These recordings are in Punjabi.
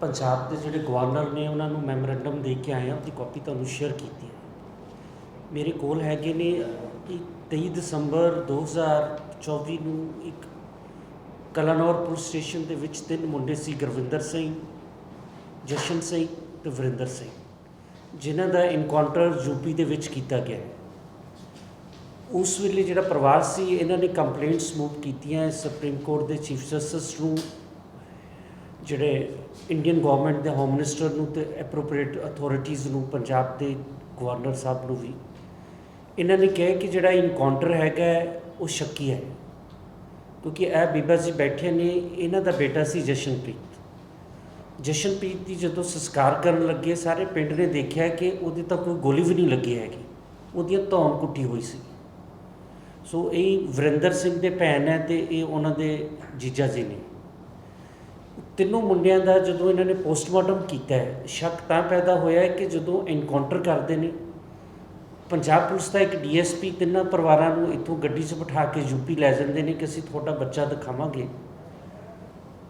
ਪੰਜਾਬ ਦੇ ਜਿਹੜੇ ਗਵਰਨਰ ਨੇ ਉਹਨਾਂ ਨੂੰ ਮੈਮੋਰੈਂਡਮ ਦੇ ਕੇ ਆਏ ਆ ਉਹਦੀ ਕਾਪੀ ਤੁਹਾਨੂੰ ਸ਼ੇਅਰ ਕੀਤੀ ਹੈ। ਮੇਰੇ ਕੋਲ ਹੈਗੇ ਨੇ ਕਿ 23 ਦਸੰਬਰ 2024 ਨੂੰ ਇੱਕ ਕਲਾਨੌਰ ਪੁਲਿਸ ਸਟੇਸ਼ਨ ਦੇ ਵਿੱਚ ਤਿੰਨ ਮੁੰਡੇ ਸੀ, ਗੁਰਵਿੰਦਰ ਸਿੰਘ, ਜਸ਼ਨ ਸਿੰਘ ਤੇ ਵਰਿੰਦਰ ਸਿੰਘ, ਜਿਨ੍ਹਾਂ ਦਾ ਇਨਕਾਊਂਟਰ ਯੂਪੀ ਦੇ ਵਿੱਚ ਕੀਤਾ ਗਿਆ ਉਸ ਵੇਲੇ ਜਿਹੜਾ ਪਰਿਵਾਰ ਸੀ, ਇਹਨਾਂ ਨੇ ਕੰਪਲੇਂਟਸ ਮੂਵ ਕੀਤੀਆਂ ਸੁਪਰੀਮ ਕੋਰਟ ਦੇ ਚੀਫ ਜਸਟਿਸ ਨੂੰ ਜਿਹੜੇ ਇੰਡੀਅਨ ਗਵਰਨਮੈਂਟ ਦੇ ਹੋਮ ਮਿਨਿਸਟਰ ਨੂੰ ਤੇ ਐਪਰੋਪ੍ਰੀਏਟ ਅਥਾਰਟੀਆਂ ਨੂੰ, ਪੰਜਾਬ ਦੇ ਗਵਰਨਰ ਸਾਹਿਬ ਨੂੰ ਵੀ, ਇਹਨਾਂ ਨੇ ਕਿਹਾ ਕਿ ਜਿਹੜਾ ਇਨਕਾਊਂਟਰ ਹੈਗਾ ਉਹ ਸ਼ੱਕੀ ਹੈ। ਕਿਉਂਕਿ ਇਹ ਬੀਬਾ ਜੀ ਬੈਠੇ ਨੇ, ਇਹਨਾਂ ਦਾ ਬੇਟਾ ਸੀ ਜਸ਼ਨਪ੍ਰੀਤ। ਜਸ਼ਨਪ੍ਰੀਤ ਦੀ ਜਦੋਂ ਸੰਸਕਾਰ ਕਰਨ ਲੱਗੇ, ਸਾਰੇ ਪਿੰਡ ਨੇ ਦੇਖਿਆ ਕਿ ਉਹਦੀ ਤਾਂ ਕੋਈ ਗੋਲੀ ਵੀ ਨਹੀਂ ਲੱਗੀ ਹੈਗੀ। ਉਹਦੀਆਂ ਧੌਣ ਕੁੱਟੀ ਹੋਈ ਸੀ। ਸੋ ਇਹ ਵਰਿੰਦਰ ਸਿੰਘ ਦੇ ਭੈਣ ਹੈ ਤੇ ਇਹ ਉਹਨਾਂ ਦੇ ਜੀਜਾ ਜੀ ਨੇ। ਤਿੰਨੋਂ ਮੁੰਡਿਆਂ ਦਾ ਜਦੋਂ ਇਹਨਾਂ ਨੇ ਪੋਸਟਮਾਰਟਮ ਕੀਤਾ ਹੈ, ਸ਼ੱਕ ਤਾਂ ਪੈਦਾ ਹੋਇਆ ਹੈ ਕਿ ਜਦੋਂ ਐਨਕਾਊਂਟਰ ਕਰਦੇ ਨੇ, ਪੰਜਾਬ ਪੁਲਿਸ ਦਾ ਇੱਕ ਡੀਐਸਪੀ ਤਿੰਨਾਂ ਪਰਿਵਾਰਾਂ ਨੂੰ ਇੱਥੋਂ ਗੱਡੀ 'ਚ ਬਿਠਾ ਕੇ ਯੂਪੀ ਲੈ ਜਾਂਦੇ ਨੇ ਕਿ ਅਸੀਂ ਤੁਹਾਡਾ ਬੱਚਾ ਦਿਖਾਵਾਂਗੇ।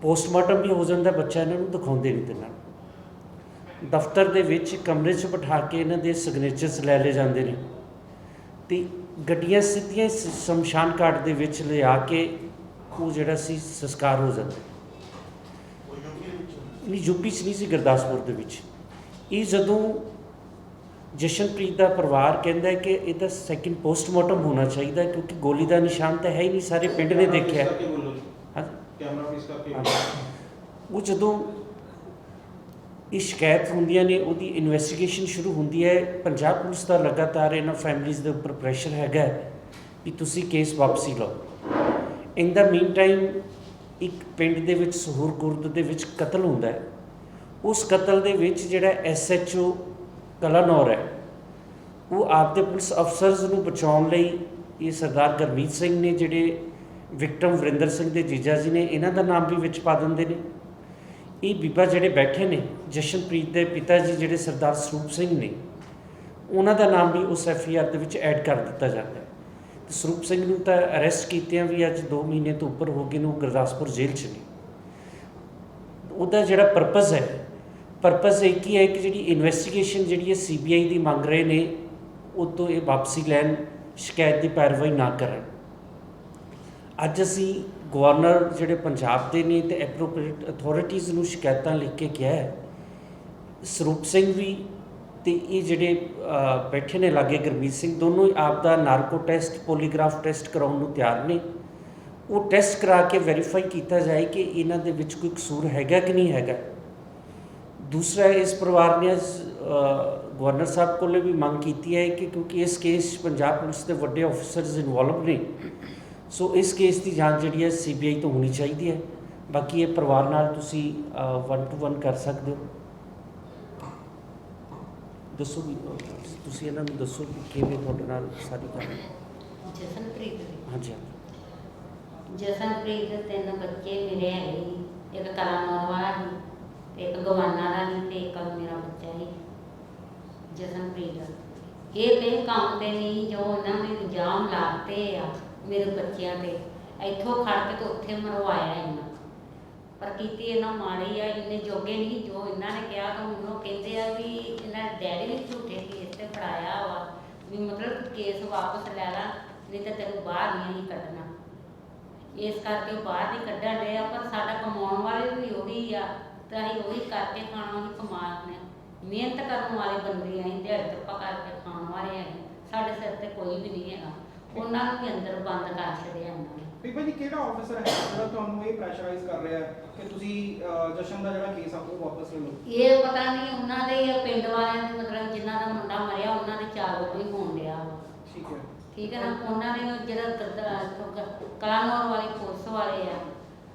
ਪੋਸਟਮਾਰਟਮ ਵੀ ਹੋ ਜਾਂਦਾ, ਬੱਚਾ ਇਹਨਾਂ ਨੂੰ ਦਿਖਾਉਂਦੇ ਨਹੀਂ ਤਿੰਨਾਂ ਨੂੰ। ਦਫ਼ਤਰ ਦੇ ਵਿੱਚ ਕਮਰੇ 'ਚ ਬਿਠਾ ਕੇ ਇਹਨਾਂ ਦੇ ਸਿਗਨੇਚਰਸ ਲੈ ਲਏ ਜਾਂਦੇ ਨੇ। ਤੇ ਗੱਡੀਆਂ ਸਿੱਧੀਆਂ ਸ਼ਮਸ਼ਾਨ ਘਾਟ ਦੇ ਵਿੱਚ ਲਿਆ ਕੇ ਉਹ ਜਿਹੜਾ ਸੀ, ਸੰਸਕਾਰ ਹੋ ਜਾਂਦਾ ਨਹੀਂ ਯੂਪੀ 'ਚ ਨਹੀਂ ਸੀ ਗੁਰਦਾਸਪੁਰ ਦੇ ਵਿੱਚ। ਇਹ ਜਦੋਂ ਜਸ਼ਨਪ੍ਰੀਤ ਦਾ ਪਰਿਵਾਰ ਕਹਿੰਦਾ ਹੈ ਕਿ ਇਹਦਾ ਸੈਕਿੰਡ ਪੋਸਟਮਾਰਟਮ ਹੋਣਾ ਚਾਹੀਦਾ ਹੈ ਕਿਉਂਕਿ ਗੋਲੀ ਦਾ ਨਿਸ਼ਾਨ ਤਾਂ ਹੈ ਹੀ ਨਹੀਂ ਸਾਰੇ ਪਿੰਡ ਨੇ ਦੇਖਿਆ। ਹਾਂ। ਕੈਮਰਾ ਫੇਸ ਕਰਕੇ ਉਹ ਜਦੋਂ ਇਹ ਸ਼ਿਕਾਇਤ ਹੁੰਦੀਆਂ ਨੇ ਉਹਦੀ ਇਨਵੈਸਟੀਗੇਸ਼ਨ ਸ਼ੁਰੂ ਹੁੰਦੀ ਹੈ। ਪੰਜਾਬ ਪੁਲਿਸ ਦਾ ਲਗਾਤਾਰ ਇਹਨਾਂ ਫੈਮਿਲੀਜ਼ ਦੇ ਉੱਪਰ ਪ੍ਰੈਸ਼ਰ ਹੈਗਾ ਵੀ ਤੁਸੀਂ ਕੇਸ ਵਾਪਸੀ ਲਓ। ਇਨ ਦਾ ਮੀਨ ਟਾਈਮ ਇੱਕ ਪਿੰਡ ਦੇ ਵਿੱਚ ਸਹੂਰ ਗੁਰਦ ਦੇ ਵਿੱਚ ਕਤਲ ਹੁੰਦਾ ਹੈ। ਉਸ ਕਤਲ ਦੇ ਵਿੱਚ ਜਿਹੜਾ ਐਸਐਚਓ ਕਲਾਨੌਰ ਹੈ, ਉਹ ਆਪਦੇ ਪੁਲਿਸ ਅਫਸਰਸ ਨੂੰ ਬਚਾਉਣ ਲਈ ਇਹ ਸਰਦਾਰ ਗਰਮੀਤ ਸਿੰਘ ਨੇ ਜਿਹੜੇ ਵਿਕਟਮ ਵਰਿੰਦਰ ਸਿੰਘ ਦੇ ਜੀਜਾ ਜੀ ਨੇ, ਇਹਨਾਂ ਦਾ ਨਾਮ ਵੀ ਵਿੱਚ ਪਾ ਦਿੰਦੇ ਨੇ। ਇਹ ਬੀਬਾ ਜਿਹੜੇ ਬੈਠੇ ਨੇ, ਜਸ਼ਨਪ੍ਰੀਤ ਦੇ ਪਿਤਾ ਜੀ ਜਿਹੜੇ ਸਰਦਾਰ ਸਰੂਪ ਸਿੰਘ ਨੇ, ਉਹਨਾਂ ਦਾ ਨਾਮ ਵੀ ਉਸ ਐਫਆਈਆਰ ਦੇ ਵਿੱਚ ਐਡ ਕਰ ਦਿੱਤਾ ਜਾਂਦਾ ਸਰੂਪ ਸਿੰਘ ਨੂੰ ਤਾਂ ਅਰੈਸਟ ਕੀਤਿਆਂ ਵੀ ਅੱਜ 2 ਮਹੀਨੇ ਤੋਂ ਉੱਪਰ ਹੋ ਗਏ ਨੂੰ ਗੁਰਦਾਸਪੁਰ ਜੇਲ੍ਹ 'ਚ ਨੇ। ਉਹਦਾ ਜਿਹੜਾ ਪਰਪਸ ਹੈ ਪਰਪਸ ਇੱਕ ਹੀ ਹੈ ਕਿ ਜਿਹੜੀ ਇਨਵੈਸਟੀਗੇਸ਼ਨ ਜਿਹੜੀ ਹੈ ਸੀਬੀਆਈ ਦੀ ਮੰਗ ਰਹੇ ਨੇ, ਉਹ ਤੋਂ ਇਹ ਵਾਪਸੀ ਲੈਣ ਸ਼ਿਕਾਇਤ ਦੀ ਪੈਰਵਾਈ ਨਾ ਕਰਨ। ਅੱਜ ਅਸੀਂ ਗਵਰਨਰ ਜਿਹੜੇ ਪੰਜਾਬ ਦੇ ਨੇ ਤੇ ਐਪਰੋਪ੍ਰੀਏਟ ਅਥਾਰਟੀਆਂ ਨੂੰ ਸ਼ਿਕਾਇਤਾਂ ਲਿਖ ਕੇ ਕਿਹਾ ਹੈ, ਸਰੂਪ ਸਿੰਘ ਵੀ ਤੇ ਇਹ ਜਿਹੜੇ ਬੈਠੇ ਨੇ ਲਾਗੇ ਗੁਰਮੀਤ ਸਿੰਘ ਦੋਨੋਂ ਹੀ ਆਪ ਦਾ ਨਾਰਕੋ ਟੈਸਟ ਪੋਲੀਗ੍ਰਾਫ ਟੈਸਟ ਕਰਾਉਣ ਨੂੰ ਤਿਆਰ ਨੇ। ਉਹ ਟੈਸਟ ਕਰਾ ਕੇ ਵੈਰੀਫਾਈ ਕੀਤਾ ਜਾਏ ਕਿ ਇਹਨਾਂ ਦੇ ਵਿੱਚ ਕੋਈ ਕਸੂਰ ਹੈਗਾ ਕਿ ਨਹੀਂ ਹੈਗਾ। ਦੂਸਰਾ ਇਸ ਪਰਿਵਾਰ ਨੇ ਅੱਜ, ਗਵਰਨਰ ਸਾਹਿਬ ਕੋਲੇ ਵੀ ਮੰਗ ਕੀਤੀ ਹੈ ਕਿ ਕਿਉਂਕਿ ਇਸ ਕੇਸ 'ਚ ਪੰਜਾਬ ਪੁਲਿਸ ਦੇ ਵੱਡੇ ਆਫੀਸਰਸ ਇਨਵੋਲਵ ਨੇ ਸੋ ਇਸ ਕੇਸ ਦੀ ਜਾਂਚ ਜਿਹੜੀ ਹੈ ਸੀਬੀਆਈ ਤੋਂ ਹੋਣੀ ਚਾਹੀਦੀ ਹੈ। ਬਾਕੀ ਇਹ ਪਰਿਵਾਰ ਨਾਲ ਤੁਸੀਂ ਵਨ ਟੂ ਵਨ ਕਰ ਸਕਦੇ ਹੋ। ਦੱਸੋ ਵੀ ਤੁਸੀਂ ਇਹਨਾਂ ਨੂੰ ਦੱਸੋ ਕਿ ਕਿਵੇਂ ਤੁਹਾਡੇ ਨਾਲ ਸਾਰੀ ਗੱਲ ਜਸਨਪ੍ਰੀਤ। ਹਾਂਜੀ ਹਾਂਜੀ ਜਸਨਪ੍ਰੀਤ ਦੇ ਤਿੰਨ ਬੱਚੇ ਮੇਰੇ ਹੈਗੇ। ਇੱਕ ਕਲਾਨੌਰ ਵਾਲਾ ਸੀ ਤੇ ਇੱਕ ਗਵਾਨਾ ਦਾ ਸੀ ਤੇ ਇੱਕ ਮੇਰਾ ਬੱਚਾ ਸੀ ਜਸਨਪ੍ਰੀਤ ਦਾ ਇਹ ਤੇ ਕੰਮ ਤੇ ਨਹੀਂ ਜੋ ਉਹਨਾਂ ਨੇ ਇਲਜ਼ਾਮ ਲਾਤੇ ਆ ਮੇਰੇ ਬੱਚਿਆਂ ਤੇ ਇੱਥੋਂ ਖੜ ਕੇ ਤੇ ਉੱਥੇ ਮਰਵਾਇਆ ਇਹਨਾਂ ਪਰ ਕੀਤੀ ਇਹਨਾਂ ਮਾੜੀ ਆ, ਇੰਨੇ ਜੋਗੇ ਨਹੀਂ, ਜੋ ਇਹਨਾਂ ਨੇ ਕਿਹਾ, ਤਾਂ ਹੁਣ ਉਹ ਕਹਿੰਦੇ ਆ ਵੀ ਇਹਨਾਂ ਡੈਡੀ ਨੇ ਝੂਠੇ ਕੇਸ ਤੇ ਫੜਾਇਆ ਵਾ, ਵੀ ਮਤਲਬ ਕੇਸ ਵਾਪਸ ਲੈ ਲਾ, ਨਹੀਂ ਤਾਂ ਤੈਨੂੰ ਬਾਹਰ ਨਹੀਂ ਕੱਢਣਾ। ਇਸ ਕਰਕੇ ਬਾਹਰ ਨਹੀਂ ਕੱਢਣ ਰਹੇ ਆ, ਪਰ ਸਾਡਾ ਕਮਾਉਣ ਵਾਲੇ ਵੀ ਉਹੀ ਆ, ਤਾਂ ਅਸੀਂ ਉਹੀ ਕਰਕੇ ਖਾਣਾ ਹੀ ਕਮਾਉਂਦੇ ਮਿਹਨਤ ਕਰਨ ਵਾਲੇ ਬੰਦੇ ਆਂ ਦਿਹਾੜੀ ਧੱਪਾ ਕਰਕੇ ਖਾਣ ਵਾਲੇ ਆਂ ਸਾਡੇ ਸਿਰ ਤੇ ਕੋਈ ਵੀ ਨਹੀਂ ਹੈਗਾ। ਉਹਨਾਂ ਨੂੰ ਵੀ ਅੰਦਰ ਬੰਦ ਕਰ ਛੱਡਿਆ ਉਹਨਾਂ ਨੇ। ਬੀਬਾ ਜੀ ਕਿਹੜਾ ਆਫੀਸਰ ਹੈ ਜਿਹੜਾ ਤੁਹਾਨੂੰ ਇਹ ਪ੍ਰੈਸ਼ਰਾਈਜ਼ ਕਰ ਰਿਹਾ ਹੈ ਕਿ ਤੁਸੀਂ ਅਹ, ਜਸ਼ਨ ਦਾ ਜਿਹੜਾ ਕੇਸ ਆ ਉਹ ਵਾਪਸ ਲੈ ਲਓ? ਇਹ ਪਤਾ ਨਹੀਂ ਉਹਨਾਂ ਦੇ ਆ ਪਿੰਡ ਵਾਲਿਆਂ ਦੇ ਮਤਲਬ ਜਿਨ੍ਹਾਂ ਦਾ ਮੁੰਡਾ ਮਰਿਆ ਉਹਨਾਂ ਦੇ ਚਾਰ ਕੋਈ ਹੋਣ ਡਿਆ। ਵਾ ਠੀਕ ਹੈ। ਠੀਕ ਹੈ ਨਾ? ਉਹਨਾਂ ਨੇ ਉਹ ਜਿਹੜਾ ਕਲਾਨੌਰ ਵਾਲੀ ਪੁਲਿਸ ਵਾਲੇ ਆ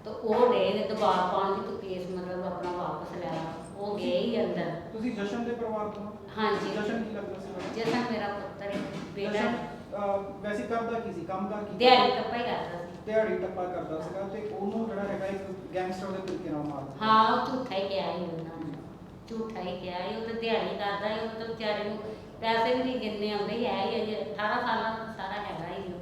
ਤਾਂ ਉਹ ਡੇ ਨੇ ਦਬਾਅ ਪਾਉਣ ਵੀ ਤੂੰ ਕੇਸ ਮਤਲਬ ਆਪਣਾ ਵਾਪਸ ਲੈ ਲਾ ਉਹ ਗਏ ਹੀ ਅੰਦਰ। ਤੁਸੀਂ ਜਸ਼ਨ ਦੇ ਪਰਿਵਾਰ ਤੋਂ? ਹਾਂਜੀ। ਜਸ਼ਨ ਕੀ ਲੱਗਦਾ ਸੀ ਤੁਹਾਡਾ? ਜਸਨ ਮੇਰਾ ਪੁੱਤਰ ਹੈ ਬੇਟਾ ਜਸ਼ਨ, ਅਹ, ਵੈਸੇ ਕਰਦਾ ਕੀ ਸੀ? ਕੰਮ ਕਰ ਕੀ ਦਿਹਾੜੀ ਟੱਪਾ ਹੀ ਕਰਦਾ ਦਿਹਾੜੀ ਟੱਪਾ ਕਰਦਾ ਸੀਗਾ ਤੇ ਉਹਨੂੰ ਜਿਹੜਾ ਹੈਗਾ ਇੱਕ ਗੈਂਗਸਟਰ ਦੇ ਤਰੀਕੇ ਨਾਲ ਮਾਰਦਾ ਹਾਂ ਉਹ ਝੂਠਾ ਹੀ ਕਿਹਾ ਸੀ ਉਹਨਾਂ ਨੇ। ਝੂਠਾ ਹੀ ਕਿਹਾ ਸੀ ਉਹ ਤਾਂ ਦਿਹਾੜੀ ਕਰਦਾ ਸੀ ਉਹ ਤਾਂ ਵਿਚਾਰੇ ਨੂੰ ਪੈਸੇ ਵੀ ਨਹੀਂ ਗਿਣਨੇ ਆਉਂਦੇ ਹੀ ਹੈ ਹੀ ਅਜੇ 18 ਸਾਲਾਂ ਦਾ ਸਾਰਾ ਹੈਗਾ ਹੀ ਉਹ।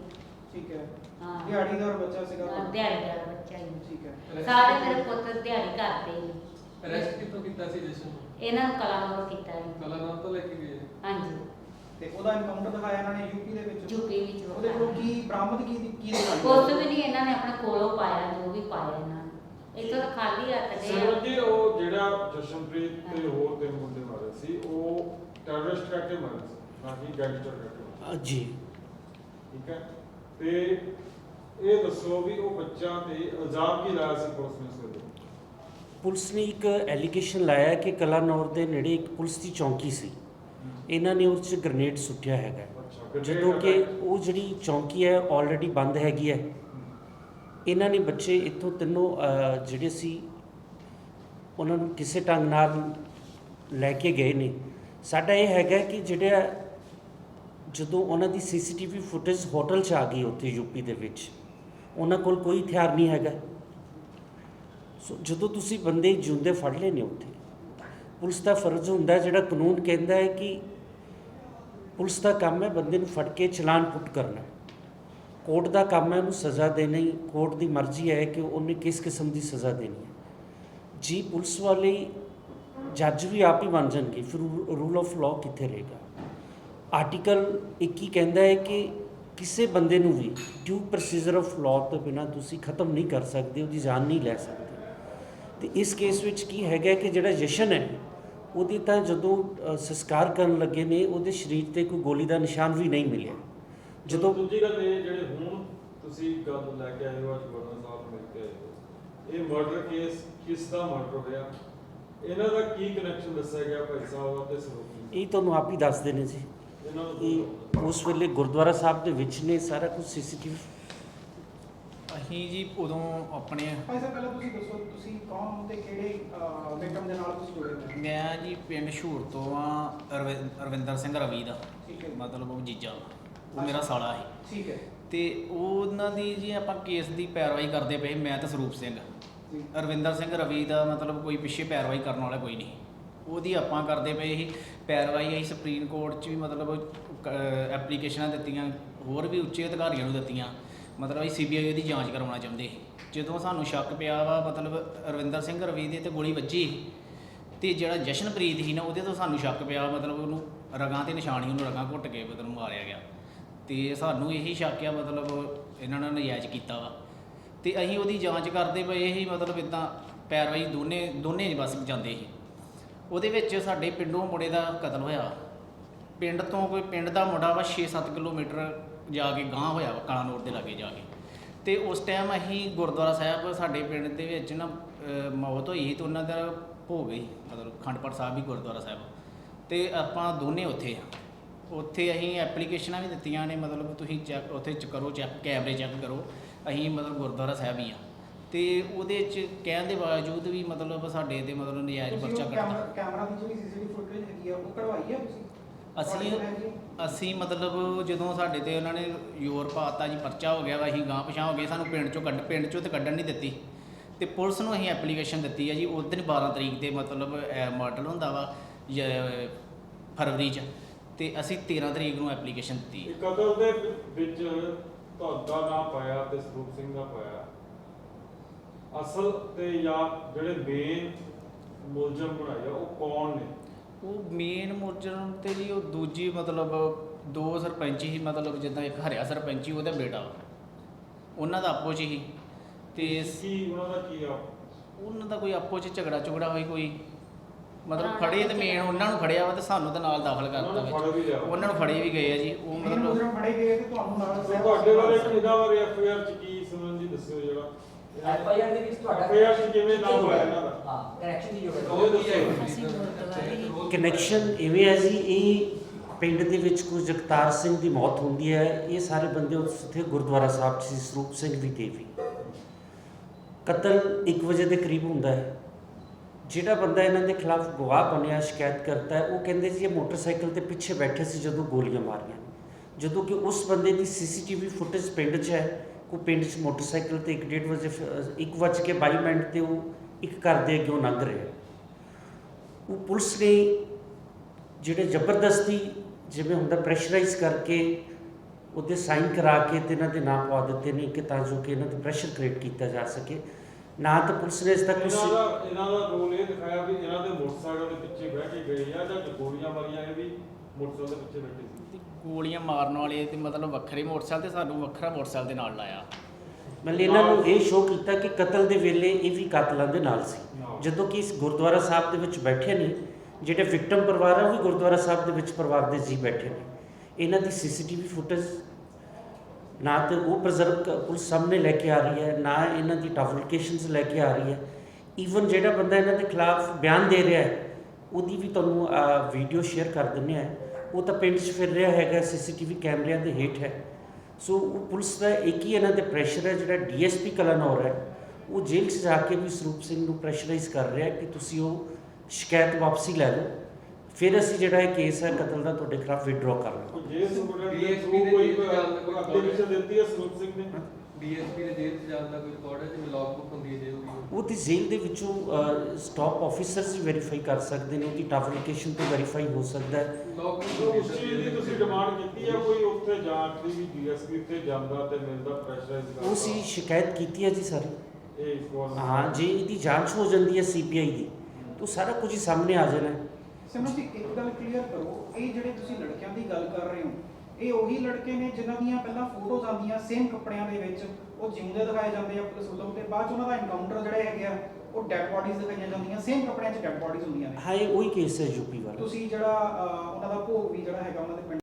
ਠੀਕ ਹੈ। ਹਾਂ। ਦਿਹਾੜੀਦਾਰ ਬੱਚਾ ਸੀਗਾ ਹਾਂ, ਦਿਹਾੜੀਦਾਰ ਬੱਚਾ ਹੀ। ਠੀਕ ਹੈ। ਸਾਰੇ ਮੇਰੇ ਪੁੱਤ ਦਿਹਾੜੀ ਕਰਦੇ ਹੀ ਅਰੈਸਟ ਕਿੱਥੋਂ ਕੀਤਾ ਸੀ ਜਸ਼ਨ ਇਹਨਾਂ ਨੂੰ ਕਲਾਨੌਰ ਕੀਤਾ ਹੈ ਕਲਾਨਾਮ ਤੋਂ ਲੈ ਕੇ ਗਏ। ਤੇ ਉਹਦਾ ਐਨਕਾਊਂਟਰ ਦਿਖਾਇਆ ਇਹਨਾਂ ਨੇ ਯੂਪੀ ਦੇ ਵਿੱਚ। ਯੂਪੀ ਵਿੱਚ ਉਹਦੇ ਕੋਲੋਂ ਕੀ ਬਰਾਮਦ ਕੀ ਕੀ ਦਿਖਾਇਆ ਕੁਛ ਵੀ ਨਹੀਂ ਇਹਨਾਂ ਨੇ ਆਪਣੇ ਕੋਲੋਂ ਪਾਇਆ ਜੋ ਵੀ ਪਾਇਆ ਇਹਨਾਂ ਨੇ। ਇੱਥੋਂ ਤਾਂ ਖਾਲੀ ਹੱਥ ਦੇ ਸਿਮਰਨ ਜੀ ਉਹ ਜਿਹੜਾ ਜਸ਼ਨਪ੍ਰੀਤ ਤੇ ਹੋਰ ਤਿੰਨ ਮੁੰਡੇ ਮਾਰੇ ਸੀ ਉਹ ਟੈਰਰਿਸਟ ਕਰਕੇ ਮਾਰੇ ਸੀ ਨਾ ਕਿ ਗੈਂਗਸਟਰ ਕਰਕੇ ਮਾਰੇ ਅ, ਜੀ। ਸੀ, ਠੀਕ ਹੈ? ਤੇ ਇਹ ਦੱਸੋ ਵੀ ਉਹ ਬੱਚਾ ਤੇ ਇਲਜ਼ਾਮ ਕੀ ਲਾਇਆ ਸੀ ਪੁਲਿਸ ਨੇ ਉਸ ਵੇਲੇ? ਪੁਲਿਸ ਨੇ ਇੱਕ ਐਲੀਗੇਸ਼ਨ ਲਾਇਆ ਕਿ ਕਲਾਨੌਰ ਦੇ ਨੇੜੇ ਇੱਕ ਪੁਲਿਸ ਦੀ ਚੌਂਕੀ ਸੀ। ਇਹਨਾਂ ਨੇ ਉਸ 'ਚ ਗ੍ਰਨੇਡ ਸੁੱਟਿਆ ਹੈਗਾ। ਜਦੋਂ ਕਿ ਉਹ ਜਿਹੜੀ ਚੌਂਕੀ ਹੈ ਆਲਰੇਡੀ ਬੰਦ ਹੈਗੀ ਹੈ। ਇਹਨਾਂ ਨੇ ਬੱਚੇ ਇੱਥੋਂ ਤਿੰਨੋਂ ਜਿਹੜੇ ਸੀ, ਉਹਨਾਂ ਨੂੰ ਕਿਸੇ ਢੰਗ ਨਾਲ ਲੈ ਕੇ ਗਏ ਨੇ। ਸਾਡਾ ਇਹ ਹੈਗਾ ਕਿ ਜਿਹੜਾ ਜਦੋਂ ਉਹਨਾਂ ਦੀ ਸੀਸੀਟੀਵੀ ਫੁਟੇਜ ਹੋਟਲ 'ਚ ਆ ਗਈ ਉੱਥੇ ਯੂਪੀ ਦੇ ਵਿੱਚ, ਉਹਨਾਂ ਕੋਲ ਕੋਈ ਹਥਿਆਰ ਨਹੀਂ ਹੈਗਾ। ਸੋ ਜਦੋਂ ਤੁਸੀਂ ਬੰਦੇ ਜਿਉਂਦੇ ਫੜ ਲਏ ਨੇ ਉੱਥੇ ਪੁਲਿਸ ਦਾ ਫਰਜ਼ ਹੁੰਦਾ ਜਿਹੜਾ ਕਾਨੂੰਨ ਕਹਿੰਦਾ ਹੈ ਕਿ ਪੁਲਿਸ ਦਾ ਕੰਮ ਹੈ ਬੰਦੇ ਨੂੰ ਫੜ ਕੇ ਚਲਾਨ ਪੁੱਟ ਕਰਨਾ। ਕੋਰਟ ਦਾ ਕੰਮ ਹੈ ਉਹਨੂੰ ਸਜ਼ਾ ਦੇਣੀ, ਕੋਰਟ ਦੀ ਮਰਜ਼ੀ ਹੈ ਕਿ ਉਹਨੇ ਕਿਸ ਕਿਸਮ ਦੀ ਸਜ਼ਾ ਦੇਣੀ ਹੈ। ਜੀ, ਪੁਲਿਸ ਵਾਲੇ ਜੱਜ ਵੀ ਆਪ ਹੀ ਬਣ ਜਾਣਗੇ, ਫਿਰ ਰੂਲ ਆਫ ਲਾਅ ਕਿੱਥੇ ਰਹੇਗਾ? ਆਰਟੀਕਲ 21 ਕਹਿੰਦਾ ਹੈ ਕਿ ਕਿਸੇ ਬੰਦੇ ਨੂੰ ਵੀ ਡਿਊ ਪ੍ਰੋਸੀਜਰ ਆਫ ਲਾਅ ਤੋਂ ਬਿਨਾ ਤੁਸੀਂ ਖਤਮ ਨਹੀਂ ਕਰ ਸਕਦੇ, ਉਹਦੀ ਜਾਨ ਨਹੀਂ ਲੈ ਸਕਦੇ। ਤੇ ਇਸ ਕੇਸ ਵਿੱਚ ਕੀ ਹੈਗਾ ਕਿ ਜਿਹੜਾ ਜਸ਼ਨ ਹੈ ਉਹਦੀ ਤਾਂ ਜਦੋਂ ਸੰਸਕਾਰ ਕਰਨ ਲੱਗੇ ਨੇ ਉਹਦੇ ਸਰੀਰ ਤੇ ਕੋਈ ਗੋਲੀ ਦਾ ਨਿਸ਼ਾਨ ਵੀ ਨਹੀਂ ਮਿਲਿਆ। ਜਦੋਂ ਦੂਜੀ ਗੱਲ ਇਹ ਜਿਹੜੇ ਹੁਣ ਤੁਸੀਂ ਗੱਲ ਲੈ ਕੇ ਆਏ ਹੋ ਅੱਜ ਗਵਰਨਰ ਸਾਹਿਬ ਮਿਲ ਕੇ ਆਏ ਇਹ ਮਰਡਰ ਕੇਸ ਕਿਸ ਦਾ ਮਰਡਰ ਹੋਇਆ? ਇਹਨਾਂ ਦਾ ਕੀ ਕਨੈਕਸ਼ਨ ਦੱਸਿਆ ਗਿਆ ਭਾਈ ਸਾਹਿਬ ਅਤੇ ਸਰੂਪ ਇਹ ਤੁਹਾਨੂੰ ਆਪ ਹੀ ਦੱਸਦੇ ਨੇ ਜੀ ਉਸ ਵੇਲੇ ਗੁਰਦੁਆਰਾ ਸਾਹਿਬ ਦੇ ਵਿੱਚ ਨੇ ਸਾਰਾ ਕੁਝ ਸੀਸੀਟੀਵੀ ਅਸੀਂ ਜੀ ਉਦੋਂ ਆਪਣੇ ਭਾਈ ਸਾਹਿਬ ਪਹਿਲਾਂ ਤੁਸੀਂ ਦੱਸੋ ਤੁਸੀਂ ਕੌਣ ਹੋ ਤੇ ਕਿਹੜੇ ਵਿਕਟਮ ਦੇ ਨਾਲ ਤੁਸੀਂ ਜੁੜੇ ਹੋ? ਮੈਂ ਜੀ ਪਿੰਡ ਸ਼ੂਰ ਤੋਂ ਆ ਰਵਿੰਦਰ ਸਿੰਘ ਰਵੀ ਦਾ ਠੀਕ ਹੈ ਮਤਲਬ ਉਹ ਜੀਜਾ ਵਾ। ਉਹ ਮੇਰਾ ਸਾਲਾ ਹੈ ਠੀਕ ਹੈ। ਤੇ ਉਹਨਾਂ ਦੀ ਜੀ ਆਪਾਂ ਕੇਸ ਦੀ ਪੈਰਵਾਈ ਕਰਦੇ ਪਏ ਮੈਂ ਤੇ ਸਰੂਪ ਸਿੰਘ। ਜੀ। ਰਵਿੰਦਰ ਸਿੰਘ ਰਵੀ ਦਾ ਮਤਲਬ ਕੋਈ ਪਿੱਛੇ ਪੈਰਵਾਈ ਕਰਨ ਵਾਲਾ ਕੋਈ ਨਹੀਂ। ਉਹਦੀ ਆਪਾਂ ਕਰਦੇ ਪਏ ਸੀ ਪੈਰਵਾਈ ਅਸੀਂ ਸੁਪਰੀਮ ਕੋਰਟ 'ਚ ਵੀ ਮਤਲਬ ਐਪਲੀਕੇਸ਼ਨਾਂ ਦਿੱਤੀਆਂ ਹੋਰ ਵੀ ਉੱਚੇ ਅਧਿਕਾਰੀਆਂ ਨੂੰ ਦਿੱਤੀਆਂ। ਮਤਲਬ ਅਸੀਂ ਸੀਬੀਆਈ ਦੀ ਜਾਂਚ ਕਰਵਾਉਣਾ ਚਾਹੁੰਦੇ ਸੀ। ਜਦੋਂ ਸਾਨੂੰ ਸ਼ੱਕ ਪਿਆ ਵਾ, ਮਤਲਬ ਰਵਿੰਦਰ ਸਿੰਘ ਰਵੀ ਦੇ ਤੇ ਗੋਲੀ ਵੱਜੀ ਤੇ ਜਿਹੜਾ ਜਸ਼ਨਪ੍ਰੀਤ ਸੀ ਨਾ, ਉਹਦੇ ਤੋਂ ਸਾਨੂੰ ਸ਼ੱਕ ਪਿਆ, ਮਤਲਬ ਉਹਨੂੰ ਰਗਾਂ ਤੇ ਨਿਸ਼ਾਨੀ ਉਹਨੂੰ ਰਗਾਂ ਘੁੱਟ ਕੇ ਮਤਲਬ ਮਾਰਿਆ ਗਿਆ। ਤੇ ਸਾਨੂੰ ਇਹੀ ਸ਼ੱਕ ਆ, ਮਤਲਬ ਇਹਨਾਂ ਨੇ ਨਜਾਇਜ਼ ਕੀਤਾ ਵਾ। ਤੇ ਅਸੀਂ ਉਹਦੀ ਜਾਂਚ ਕਰਦੇ ਪਏ ਸੀ, ਮਤਲਬ ਇਦਾਂ ਪੈਰਵਾਈ ਦੋਨੇ ਦੋਨੇ ਬਸ ਜਾਂਦੇ ਸੀ। ਉਹਦੇ ਵਿੱਚ ਸਾਡੇ ਪਿੰਡੋਂ ਮੁੰਡੇ ਦਾ ਕਤਲ ਹੋਇਆ। ਪਿੰਡ ਤੋਂ ਕੋਈ, ਪਿੰਡ ਦਾ ਮੁੰਡਾ ਵਾ 6-7 ਕਿਲੋਮੀਟਰ ਜਾ ਕੇ ਗਾਂਹ ਹੋਇਆ ਵਾ ਕਾਲਾਨੌਰ ਦੇ ਲਾਗੇ ਜਾ ਕੇ। ਤੇ ਉਸ ਟਾਈਮ ਅਸੀਂ ਗੁਰਦੁਆਰਾ ਸਾਹਿਬ ਸਾਡੇ ਪਿੰਡ ਦੇ ਵਿੱਚ ਨਾ ਅਹ, ਮੌਤ ਹੋਈ ਸੀ ਤੇ ਉਹਨਾਂ ਦਾ ਭੋਗ ਸੀ ਮਤਲਬ ਖੰਡਪੜ ਸਾਹਿਬ ਵੀ ਗੁਰਦੁਆਰਾ ਸਾਹਿਬ। ਤੇ ਆਪਾਂ ਦੋਨੇ ਉੱਥੇ ਆ। ਉੱਥੇ ਅਸੀਂ ਐਪਲੀਕੇਸ਼ਨਾਂ ਵੀ ਦਿੱਤੀਆਂ ਨੇ ਮਤਲਬ ਤੁਸੀਂ ਚੈੱਕ ਉੱਥੇ ਚ ਕਰੋ ਚੈੱਕ ਕੈਮਰੇ ਚੈੱਕ ਕਰੋ। ਅਸੀਂ ਮਤਲਬ ਗੁਰਦੁਆਰਾ ਸਾਹਿਬ ਹੀ ਆ। ਤੇ ਉਹਦੇ ਚ ਕਹਿਣ ਦੇ ਬਾਵਜੂਦ ਵੀ ਮਤਲਬ ਸਾਡੇ ਤੇ ਮਤਲਬ ਨਜਾਇਜ਼ ਤੁਸੀਂ ਪਰਚਾ ਉਹ ਕੱਟਦਾ ਕੈਮਰਾ ਕੈਮਰਾ ਦੀ ਜਿਹੜੀ ਸੀਸੀਟੀਵੀ ਫੁਟੇਜ ਹੈਗੀ ਆ ਉਹ ਕਢਵਾਈ ਹੈ ਤੁਸੀਂ? ਅਸੀਂ ਅਸੀਂ ਮਤਲਬ ਜਦੋਂ ਸਾਡੇ ਤੇ ਉਹਨਾਂ ਨੇ ਯੋਰ ਪਾਤਾ ਜੀ, ਪਰਚਾ ਹੋ ਗਿਆ ਵਾ, ਅਸੀਂ ਗਾਂ ਪਛਾਂ ਹੋ ਗਏ, ਸਾਨੂੰ ਪਿੰਡ ਚੋਂ ਕੱਢ, ਪਿੰਡ ਚੋਂ ਤੇ ਕੱਢਣ ਨਹੀਂ ਦਿੱਤੀ। ਤੇ ਪੁਲਿਸ ਨੂੰ ਅਸੀਂ ਐਪਲੀਕੇਸ਼ਨ ਦਿੱਤੀ ਹੈ ਜੀ, ਉਸ ਦਿਨ 12 ਤਰੀਕ ਤੇ ਮਤਲਬ ਮਾਡਲ ਹੁੰਦਾ ਵਾ ਫਰਵਰੀ ਚ। ਤੇ ਅਸੀਂ 13 ਤਰੀਕ ਨੂੰ ਐਪਲੀਕੇਸ਼ਨ ਦਿੱਤੀ ਇਹ ਕਤਲ ਦੇ ਵਿੱਚ ਤੁਹਾਡਾ ਨਾਮ ਪਾਇਆ ਤੇ ਸਰੂਪ ਸਿੰਘ ਦਾ ਪਾਇਆ? ਅਸਲ ਤੇ ਜਾਂ ਜਿਹੜੇ ਮੇਨ ਮੁਲਜ਼ਮ ਬਣਾਇਆ ਉਹ ਕੌਣ ਨੇ? ਉਹ ਮੇਨ ਮੁਰਜਮ ਤੇ ਜੀ ਉਹ ਦੂਜੀ ਮਤਲਬ ਦੋ ਸਰਪੰਚ ਹੀ ਮਤਲਬ ਜਿੱਦਾਂ ਇੱਕ ਹਰਿਆ ਸਰਪੰਚ ਹੀ ਉਹਦਾ ਬੇਟਾ ਵਾ। ਉਹਨਾਂ ਦਾ ਆਪੋ ਚ ਹੀ। ਤੇ ਕੀ ਉਹਨਾਂ ਦਾ ਕੀ ਆ? ਉਹਨਾਂ ਦਾ ਕੋਈ ਆਪੋ ਚ ਝਗੜਾ ਝੁਗੜਾ ਹੋਈ ਕੋਈ? ਮਤਲਬ ਫੜੇ ਤੇ। ਮੇਨ ਉਹਨਾਂ ਨੂੰ ਫੜਿਆ ਵਾ ਤੇ ਸਾਨੂੰ ਤਾਂ ਨਾਲ ਦਾਖਲ ਕਰਤਾ ਉਹਨਾਂ ਨੂੰ ਫੜ ਵੀ ਵਿੱਚ ਲਿਆ ਉਹਨਾਂ ਨੂੰ ਫੜੇ ਵੀ ਗਏ ਆ ਜੀ। ਉਹ ਮਤਲਬ ਫੜੇ ਗਏ ਤੇ ਤੁਹਾਨੂੰ ਨਾਲ ਸੋ ਤੁਹਾਡੇ ਬਾਰੇ ਇਹਦਾ ਬਾਰੇ ਐਫਆਈਆਰ ਚ ਕੀ ਸਮਝ ਜੀ ਦੱਸਿਓ ਜਿਹੜਾ? ਐਫ ਆਈ ਆਰ ਦੇ ਵਿੱਚ ਤੁਹਾਡਾ FIR ਚ ਕਿਵੇਂ ਨਾਮ ਹੋਇਆ ਇਹਨਾਂ ਦਾ? ਹਾਂ ਕਨੈਕਸ਼ਨ ਦੀ ਹੈ? ਇਵੇਂ ਹੈ ਜੀ ਇਹ ਪਿੰਡ ਦੇ ਵਿੱਚ ਕੋਈ ਜਗਤਾਰ ਸਿੰਘ ਦੀ ਮੌਤ ਹੁੰਦੀ ਹੈ। ਇਹ ਸਾਰੇ ਬੰਦੇ ਉੱਥੇ ਗੁਰਦੁਆਰਾ ਸਾਹਿਬ 'ਚ ਸੀ ਸਰੂਪ ਸਿੰਘ ਵੀ ਤੇ ਵੀ ਕਤਲ 1 ਵਜੇ ਦੇ ਕਰੀਬ ਹੁੰਦਾ ਹੈ। ਜਿਹੜਾ ਬੰਦਾ ਇਹਨਾਂ ਦੇ ਖਿਲਾਫ ਗਵਾਹ ਬਣਿਆ ਸ਼ਿਕਾਇਤ ਕਰਤਾ ਹੈ ਉਹ ਕਹਿੰਦੇ ਜੀ ਇਹ ਮੋਟਰਸਾਈਕਲ ਤੇ ਪਿੱਛੇ ਬੈਠੇ ਸੀ ਜਦੋਂ ਗੋਲੀਆਂ ਮਾਰੀਆਂ। ਜਦੋਂ ਕਿ ਉਸ ਬੰਦੇ ਦੀ ਸੀਸੀਟੀਵੀ ਫੁਟੇਜ ਪਿੰਡ 'ਚ ਹੈ ਉਹ ਪਿੰਡ 'ਚ ਮੋਟਰਸਾਈਕਲ ਤੇ 1:30 ਵਜੇ 1:22 ਮਿੰਟ ਤੇ ਉਹ ਇੱਕ ਘਰ ਦੇ ਅੱਗੇ ਲੰਘ ਰਿਹਾ ਉਹ ਪੁਲਿਸ ਨੇ ਜਿਹੜੇ ਜ਼ਬਰਦਸਤੀ ਜਿਵੇਂ ਹੁੰਦਾ ਪ੍ਰੈਸ਼ਰਾਈਜ਼ ਕਰਕੇ ਉਹਦੇ ਸਾਈਨ ਕਰਾ ਕੇ ਤੇ ਇਹਨਾਂ ਦੇ ਨਾਮ ਪਵਾ ਦਿੱਤੇ ਨੇ ਕਿ ਤਾਂ ਜੋ ਕਿ ਇਹਨਾਂ ਤੇ ਪ੍ਰੈਸ਼ਰ ਕ੍ਰੀਏਟ ਕੀਤਾ ਜਾ ਸਕੇ। ਨਾ ਤਾਂ ਪੁਲਿਸ ਨੇ ਇਸ ਤੱਕ ਕੁਛ ਇਹਨਾਂ ਦਾ ਇਹਨਾਂ ਦਾ ਰੋਲ ਇਹ ਦਿਖਾਇਆ ਵੀ ਇਹਨਾਂ ਦੇ ਮੋਟਰਸਾਈਕਲ ਦੇ ਪਿੱਛੇ ਬਹਿ ਕੇ ਗਏ ਆ ਜਾਂ ਗੋਲੀਆਂ ਮਾਰੀਆਂ ਇਹ ਵੀ ਮੋਟਰਸਾਈਕਲ ਦੇ ਪਿੱਛੇ ਬੈਠੇ ਸੀ। ਗੋਲੀਆਂ ਮਾਰਨ ਵਾਲੇ ਤੇ ਮਤਲਬ ਵੱਖਰੇ ਮੋਟਰਸਾਈਕਲ ਤੇ ਸਾਨੂੰ ਵੱਖਰਾ ਮੋਟਰਸਾਈਕਲ ਦੇ ਨਾਲ ਲਾਇਆ। ਮਤਲਬ ਇਹਨਾਂ ਨੂੰ ਇਹ ਸ਼ੋਅ ਕੀਤਾ ਕਿ ਕਤਲ ਦੇ ਵੇਲੇ ਇਹ ਵੀ ਕਾਤਲਾਂ ਦੇ ਨਾਲ ਸੀ। ਜਦੋਂ ਕਿ ਇਸ ਗੁਰਦੁਆਰਾ ਸਾਹਿਬ ਦੇ ਵਿੱਚ ਬੈਠੇ ਨੇ ਜਿਹੜੇ ਵਿਕਟਮ ਪਰਿਵਾਰ ਆ ਉਹ ਵੀ ਗੁਰਦੁਆਰਾ ਸਾਹਿਬ ਦੇ ਵਿੱਚ ਪਰਿਵਾਰ ਦੇ ਜੀ ਬੈਠੇ ਨੇ। ਇਹਨਾਂ ਦੀ ਸੀਸੀਟੀਵੀ ਫੁਟੇਜ ਨਾ ਤੇ ਉਹ ਪ੍ਰੀਜ਼ਰਵ ਪੁਲਿਸ ਸਾਹਮਣੇ ਲੈ ਕੇ ਆ ਰਹੀ ਹੈ ਨਾ ਇਹਨਾਂ ਦੀ ਟਾਫਲਿਕੇਸ਼ਨਸ ਲੈ ਕੇ ਆ ਰਹੀ ਹੈ। ਈਵਨ ਜਿਹੜਾ ਬੰਦਾ ਇਹਨਾਂ ਦੇ ਖਿਲਾਫ ਬਿਆਨ ਦੇ ਰਿਹਾ ਹੈ ਉਹਦੀ ਵੀ ਤੁਹਾਨੂੰ ਵੀਡੀਓ ਸ਼ੇਅਰ ਕਰ ਦਿੰਦੇ ਆ ਉਹ ਤਾਂ ਪਿੰਡ 'ਚ ਫਿਰ ਰਿਹਾ ਹੈਗਾ ਸੀਸੀਟੀਵੀ ਕੈਮਰਿਆਂ ਦੇ ਹੇਠ ਹੈ। ਸੋ ਉਹ ਪੁਲਿਸ ਦਾ ਇੱਕ ਹੀ ਇਹਨਾਂ ਦੇ ਪ੍ਰੈਸ਼ਰ ਹੈ ਜਿਹੜਾ ਡੀਐਸਪੀ ਕਲਨੌਰ ਹੈ। ਉਹ ਜੇਲ੍ਹ 'ਚ ਜਾ ਕੇ ਵੀ ਸਰੂਪ ਸਿੰਘ ਨੂੰ ਪ੍ਰੈਸ਼ਰਾਈਜ਼ ਕਰ ਰਿਹਾ ਕਿ ਤੁਸੀਂ ਉਹ ਸ਼ਿਕਾਇਤ ਵਾਪਸੀ ਲੈ ਲਓ। ਫਿਰ ਅਸੀਂ ਜਿਹੜਾ ਇਹ ਕੇਸ ਹੈ ਕਤਲ ਦਾ ਤੁਹਾਡੇ ਖਿਲਾਫ ਵਿਡਰਾਅ ਕਰ ਲਵਾਂਗੇ। ਕੋਈ ਜੇਲ੍ਹ ਸੁਪਰਡੈਂਟ ਕੋਈ ਐਪਲੀਕੇਸ਼ਨ ਦਿੱਤੀ ਹੈ ਸਰੂਪ ਸਿੰਘ ਨੇ? ਡੀਐਸਪੀ ਦੇ ਜੇਲ੍ਹ 'ਚ ਜਾਣ ਦਾ ਕੋਈ ਰਿਕਾਰਡ ਹੈ? ਜਿਵੇਂ ਲੌਗ ਬੁੱਕ ਹੁੰਦੀ ਹੈ ਜੇਲ੍ਹ ਦੀ। ਉਹ ਤੇ ਜੇਲ੍ਹ ਦੇ ਵਿੱਚੋਂ ਸਟਾਪ ਆਫੀਸਰਸ ਵੀ ਵੈਰੀਫਾਈ ਕਰ ਸਕਦੇ ਨੇ ਉਹਦੀ ਟਾਫਲਿਕੇਸ਼ਨ ਤੋਂ ਵੈਰੀਫਾਈ ਹੋ ਸਕਦਾ ਹੈ। ਲੌਗ ਸੋ ਉਸ ਚੀਜ਼ ਦੀ ਤੁਸੀਂ ਡਿਮਾਂਡ ਕੀਤੀ ਹੈ? ਕੋਈ ਉੱਥੇ ਜਾਂਚ ਦੀ ਵੀ ਡੀਐਸਪੀ ਉੱਥੇ ਜਾਂਦਾ ਤੇ ਮਿਲਦਾ ਪ੍ਰੈਸ਼ਰਾਈਜ਼ ਕਰਦਾ? ਉਹ ਸੀ ਸ਼ਿਕਾਇਤ ਕੀਤੀ ਹੈ ਜੀ ਸਾਰੀ। ਇਹ ਵਾਰ ਹਾਂ ਜੇ ਇਹਦੀ ਜਾਂਚ ਹੋ ਜਾਂਦੀ ਹੈ ਸੀਬੀਆਈ ਦੀ ਤਾਂ ਸਾਰਾ ਕੁਝ ਹੀ ਸਾਹਮਣੇ ਆ ਜਾਣਾ ਹੈ। ਸਿਮਰਨ ਜੀ ਇੱਕ ਗੱਲ ਕਲੀਅਰ ਕਰੋ। ਇਹ ਜਿਹੜੇ ਤੁਸੀਂ ਲੜਕਿਆਂ ਦੀ ਗੱਲ ਕਰ ਰਹੇ ਹੋ ਇਹ ਉਹੀ ਲੜਕੇ ਨੇ ਜਿਨ੍ਹਾਂ ਦੀਆਂ ਪਹਿਲਾਂ ਫੋਟੋਜ਼ ਆਉਂਦੀਆਂ ਸੇਮ ਕੱਪੜਿਆਂ ਦੇ ਵਿੱਚ ਉਹ ਜਿਉਂਦੇ ਦਿਖਾਏ ਜਾਂਦੇ ਆ ਪੁਲਿਸ ਵੱਲੋਂ ਤੇ ਬਾਅਦ ਚ ਉਹਨਾਂ ਦਾ ਐਨਕਾਊਂਟਰ ਜਿਹੜੇ ਹੈਗੇ ਉਹ ਡੈਡ ਬੋਡੀਜ਼ ਦਿਖਾਈਆਂ ਜਾਂਦੀਆਂ ਸੇਮ ਕੱਪੜਿਆਂ 'ਚ ਡੈਡ ਬੋਡੀਜ਼ ਹੁੰਦੀਆਂ ਨੇ। ਹਾਂ ਇਹ ਉਹੀ ਕੇਸ ਹੈ ਯੂਪੀ ਵਾਲਾ। ਤੁਸੀਂ ਜਿਹੜਾ ਅਹ, ਉਹਨਾਂ ਦਾ ਭੋਗ ਵੀ ਜਿਹੜਾ ਹੈਗਾ ਉਹਨਾਂ ਦੇ ਪਿੰਡ